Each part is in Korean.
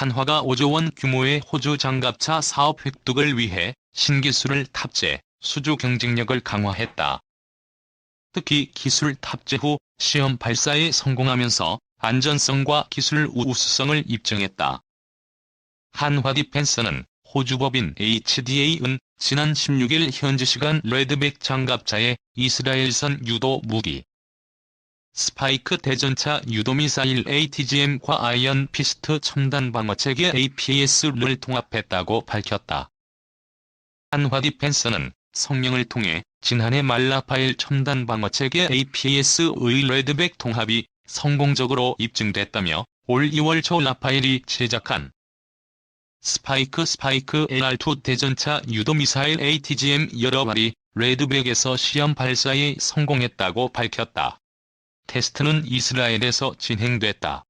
한화가 5조 원 규모의 호주 장갑차 사업 획득을 위해 신기술을 탑재, 수주 경쟁력을 강화했다. 특히 기술 탑재 후 시험 발사에 성공하면서 안전성과 기술 우수성을 입증했다. 한화 디펜스는 호주법인 HDA은 지난 16일 현지 시간 레드백 장갑차에 이스라엘선 유도 무기 스파이크 대전차 유도미사일 ATGM과 아이언 피스트 첨단 방어체계 APS를 통합했다고 밝혔다. 한화 디펜스는 성명을 통해 지난해 말라파일 첨단 방어체계 APS의 레드백 통합이 성공적으로 입증됐다며 올 2월 초 라파엘이 제작한 스파이크 스파이크 LR2 대전차 유도미사일 ATGM 여러 발이 레드백에서 시험 발사에 성공했다고 밝혔다. 테스트는 이스라엘에서 진행됐다.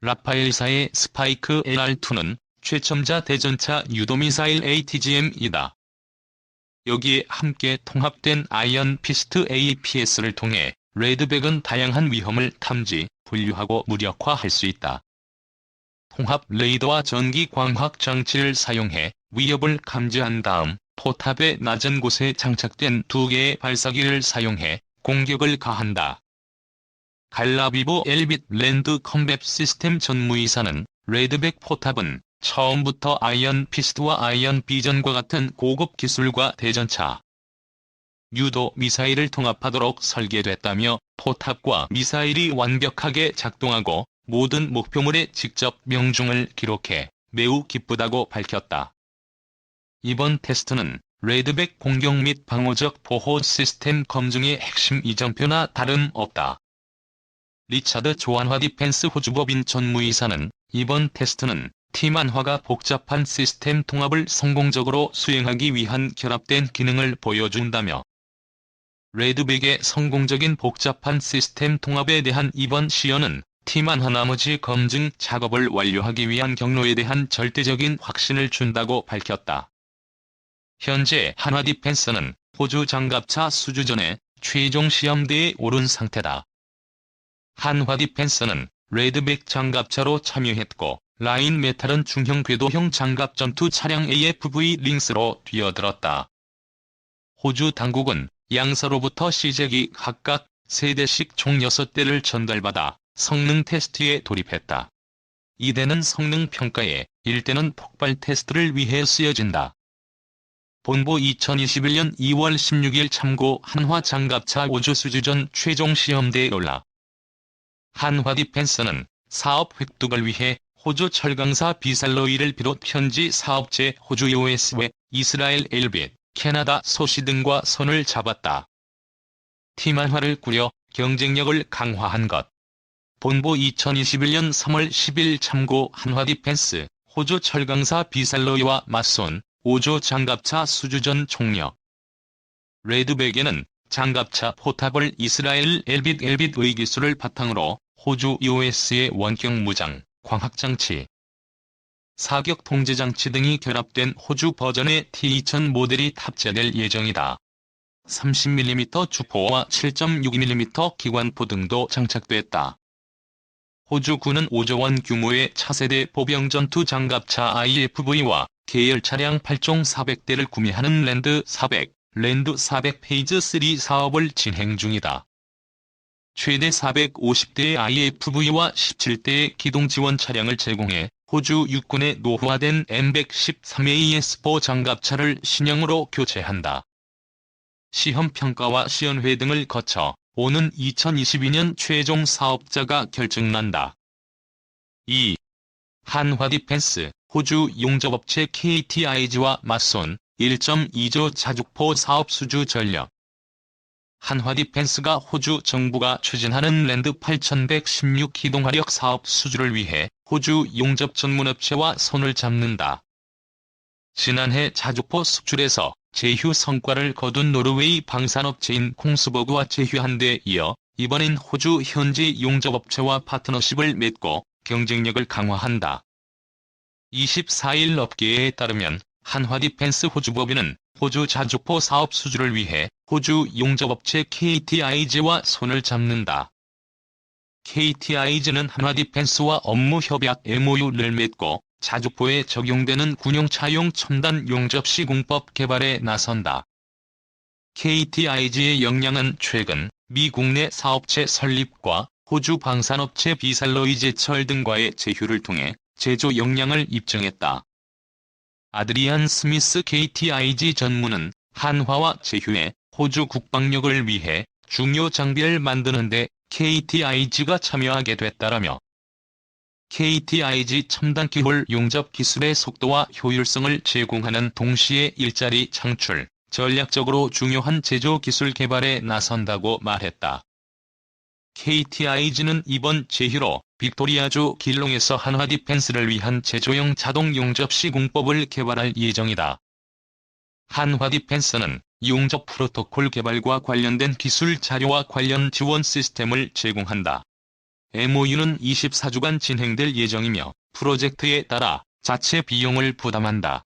라파엘사의 스파이크 LR2는 최첨자 대전차 유도미사일 ATGM이다. 여기에 함께 통합된 아이언 피스트 APS를 통해 레드백은 다양한 위험을 탐지, 분류하고 무력화할 수 있다. 통합 레이더와 전기 광학 장치를 사용해 위협을 감지한 다음 포탑의 낮은 곳에 장착된 두 개의 발사기를 사용해 공격을 가한다. 갈라비보 엘빗 랜드 컴뱃 시스템 전무이사는 레드백 포탑은 처음부터 아이언 피스트와 아이언 비전과 같은 고급 기술과 대전차, 유도 미사일을 통합하도록 설계됐다며 포탑과 미사일이 완벽하게 작동하고 모든 목표물에 직접 명중을 기록해 매우 기쁘다고 밝혔다. 이번 테스트는 레드백 공격 및 방어적 보호 시스템 검증의 핵심 이정표나 다름없다. 리차드 조한화 디펜스 호주법인 전무이사는 이번 테스트는 팀한화가 복잡한 시스템 통합을 성공적으로 수행하기 위한 결합된 기능을 보여준다며 레드백의 성공적인 복잡한 시스템 통합에 대한 이번 시연은 팀한화 나머지 검증 작업을 완료하기 위한 경로에 대한 절대적인 확신을 준다고 밝혔다. 현재 한화 디펜스는 호주 장갑차 수주전에 최종 시험대에 오른 상태다. 한화 디펜스는 레드백 장갑차로 참여했고 라인 메탈은 중형 궤도형 장갑 전투 차량 AFV 링스로 뛰어들었다. 호주 당국은 양서로부터 시제기 각각 3대씩 총 6대를 전달받아 성능 테스트에 돌입했다. 2대는 성능 평가에 1대는 폭발 테스트를 위해 쓰여진다. 본보 2021년 2월 16일 참고 한화 장갑차 5주 수주전 최종 시험대에 올라 한화 디펜스는 사업 획득을 위해 호주 철강사 비살로이를 비롯 현지 사업체 호주 OSW, 이스라엘 엘빗, 캐나다 소시 등과 손을 잡았다. 팀 한화를 꾸려 경쟁력을 강화한 것. 본보 2021년 3월 10일 참고 한화 디펜스, 호주 철강사 비살로이와 맞선 5조 장갑차 수주전 총력. 레드백에는 장갑차 포탑을 이스라엘 엘빗 엘빗의 기술을 바탕으로 호주 US의 원격 무장, 광학장치, 사격 통제장치 등이 결합된 호주 버전의 T2000 모델이 탑재될 예정이다. 30mm 주포와 7.62mm 기관포 등도 장착됐다. 호주군은 5조 원 규모의 차세대 보병 전투 장갑차 IFV와 계열 차량 8종 400대를 구매하는 랜드 400, 랜드 400 페이즈 3 사업을 진행 중이다. 최대 450대의 IFV와 17대의 기동 지원 차량을 제공해 호주 육군의 노후화된 M113AS4 장갑차를 신형으로 교체한다. 시험 평가와 시연회 등을 거쳐 오는 2022년 최종 사업자가 결정난다. 2. 한화 디펜스, 호주 용접업체 KTIG와 맞선 1.2조 자주포 사업 수주 전력 한화 디 펜스가 호주 정부가 추진하는 랜드 8116 기동화력 사업 수주를 위해 호주 용접 전문업체와 손을 잡는다. 지난해 자주포 수출에서 제휴 성과를 거둔 노르웨이 방산업체인 콩스버그와 제휴한 데 이어 이번엔 호주 현지 용접업체와 파트너십을 맺고 경쟁력을 강화한다. 24일 업계에 따르면 한화 디펜스 호주법인은 호주 자주포 사업 수주를 위해 호주 용접업체 KTIG와 손을 잡는다. KTIG는 한화디펜스와 업무 협약 MOU를 맺고 자주포에 적용되는 군용차용 첨단 용접시 공법 개발에 나선다. KTIG의 역량은 최근 미 국내 사업체 설립과 호주 방산업체 비살로이제철 등과의 제휴를 통해 제조 역량을 입증했다. 아드리안 스미스 KTIG 전무는 한화와 제휴해 호주 국방력을 위해 중요 장비를 만드는데 KTIG가 참여하게 됐다라며 KTIG 첨단 기홀 용접 기술의 속도와 효율성을 제공하는 동시에 일자리 창출, 전략적으로 중요한 제조 기술 개발에 나선다고 말했다. KTIG는 이번 제휴로 빅토리아주 길롱에서 한화 디펜스를 위한 제조용 자동 용접시 공법을 개발할 예정이다. 한화 디펜스는 용접 프로토콜 개발과 관련된 기술 자료와 관련 지원 시스템을 제공한다. MOU는 24주간 진행될 예정이며 프로젝트에 따라 자체 비용을 부담한다.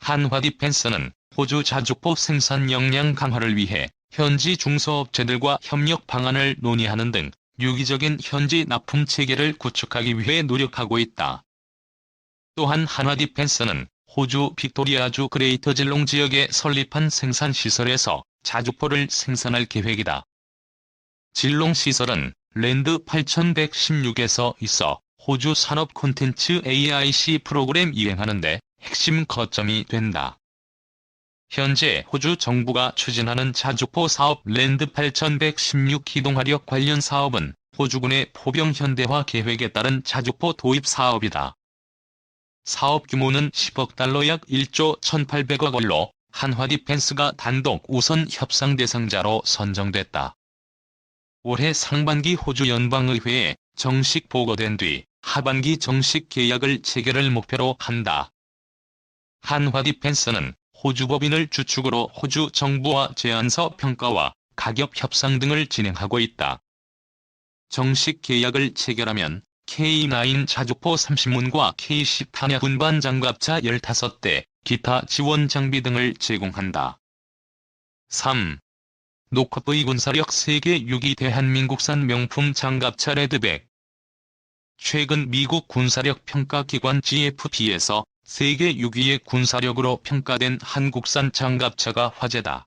한화 디펜스는 호주 자주포 생산 역량 강화를 위해 현지 중소업체들과 협력 방안을 논의하는 등 유기적인 현지 납품 체계를 구축하기 위해 노력하고 있다. 또한 한화 디펜스는 호주 빅토리아주 그레이터 질롱 지역에 설립한 생산시설에서 자주포를 생산할 계획이다. 질롱 시설은 랜드 8116에서 있어 호주 산업 콘텐츠 AIC 프로그램 이행하는데 핵심 거점이 된다. 현재 호주 정부가 추진하는 자주포 사업 랜드 8116 기동화력 관련 사업은 호주군의 포병 현대화 계획에 따른 자주포 도입 사업이다. 사업 규모는 10억 달러 약 1조 1,800억 원로 한화 디펜스가 단독 우선 협상 대상자로 선정됐다. 올해 상반기 호주 연방의회에 정식 보고된 뒤 하반기 정식 계약을 체결을 목표로 한다. 한화 디펜스는 호주 법인을 주축으로 호주 정부와 제안서 평가와 가격 협상 등을 진행하고 있다. 정식 계약을 체결하면 K9 자주포 30문과 K10 탄약 운반 장갑차 15대, 기타 지원 장비 등을 제공한다. 3. 노커브의 군사력 세계 6위 대한민국산 명품 장갑차 레드백 최근 미국 군사력 평가 기관 GFP에서 세계 6위의 군사력으로 평가된 한국산 장갑차가 화제다.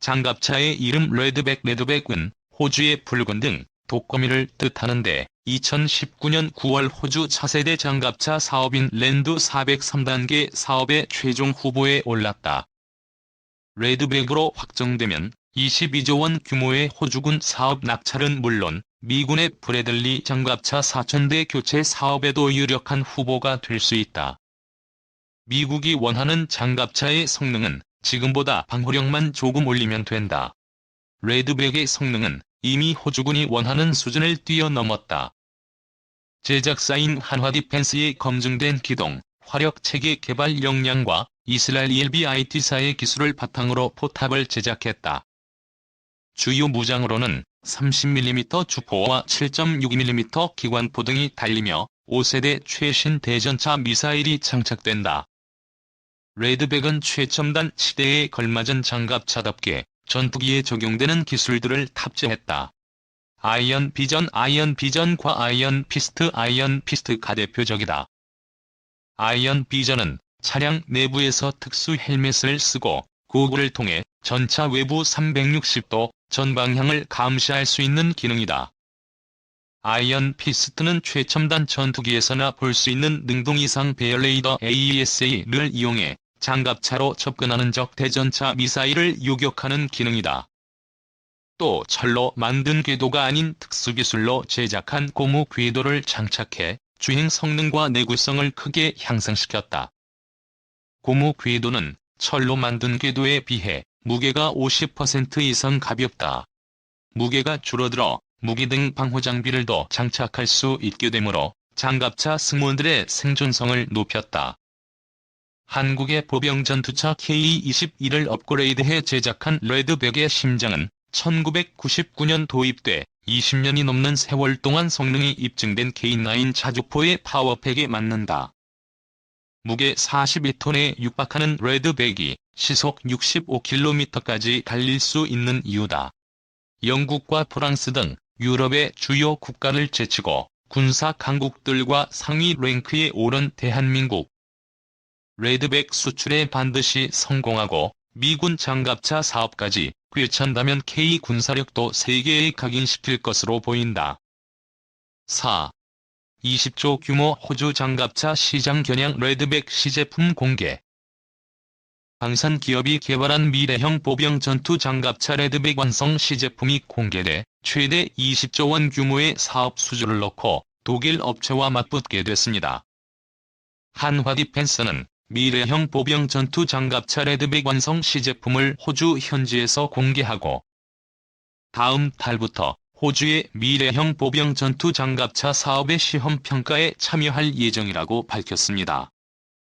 장갑차의 이름 레드백 레드백은 호주의 붉은 등 독거미를 뜻하는데 2019년 9월 호주 차세대 장갑차 사업인 랜드 403단계 사업의 최종 후보에 올랐다. 레드백으로 확정되면 22조 원 규모의 호주군 사업 낙찰은 물론 미군의 브래들리 장갑차 4천대 교체 사업에도 유력한 후보가 될 수 있다. 미국이 원하는 장갑차의 성능은 지금보다 방호력만 조금 올리면 된다. 레드백의 성능은 이미 호주군이 원하는 수준을 뛰어넘었다. 제작사인 한화 디펜스의 검증된 기동, 화력 체계 개발 역량과 이스라엘 ELBIT사의 기술을 바탕으로 포탑을 제작했다. 주요 무장으로는 30mm 주포와 7.62mm 기관포 등이 달리며 5세대 최신 대전차 미사일이 장착된다. 레드백은 최첨단 시대에 걸맞은 장갑차답게 전투기에 적용되는 기술들을 탑재했다. 아이언 비전 아이언 비전과 아이언 피스트 아이언 피스트가 대표적이다. 아이언 비전은 차량 내부에서 특수 헬멧을 쓰고 고글을 통해 전차 외부 360도 전방향을 감시할 수 있는 기능이다. 아이언 피스트는 최첨단 전투기에서나 볼 수 있는 능동 이상 배열 레이더 AESA를 이용해 장갑차로 접근하는 적 대전차 미사일을 요격하는 기능이다. 또 철로 만든 궤도가 아닌 특수기술로 제작한 고무 궤도를 장착해 주행 성능과 내구성을 크게 향상시켰다. 고무 궤도는 철로 만든 궤도에 비해 무게가 50% 이상 가볍다. 무게가 줄어들어 무기 등 방호 장비를 더 장착할 수 있게 되므로 장갑차 승무원들의 생존성을 높였다. 한국의 보병 전투차 K-21을 업그레이드해 제작한 레드백의 심장은 1999년 도입돼 20년이 넘는 세월 동안 성능이 입증된 K9 자주포의 파워팩에 맞는다. 무게 42톤에 육박하는 레드백이 시속 65km까지 달릴 수 있는 이유다. 영국과 프랑스 등 유럽의 주요 국가를 제치고 군사 강국들과 상위 랭크에 오른 대한민국. 레드백 수출에 반드시 성공하고 미군 장갑차 사업까지 꿰찬다면 K 군사력도 세계에 각인시킬 것으로 보인다. 4. 20조 규모 호주 장갑차 시장 겨냥 레드백 시제품 공개. 방산 기업이 개발한 미래형 보병 전투 장갑차 레드백 완성 시제품이 공개돼 최대 20조 원 규모의 사업 수주를 놓고 독일 업체와 맞붙게 됐습니다. 한화 디펜스는 미래형 보병 전투 장갑차 레드백 완성 시 제품을 호주 현지에서 공개하고 다음 달부터 호주의 미래형 보병 전투 장갑차 사업의 시험 평가에 참여할 예정이라고 밝혔습니다.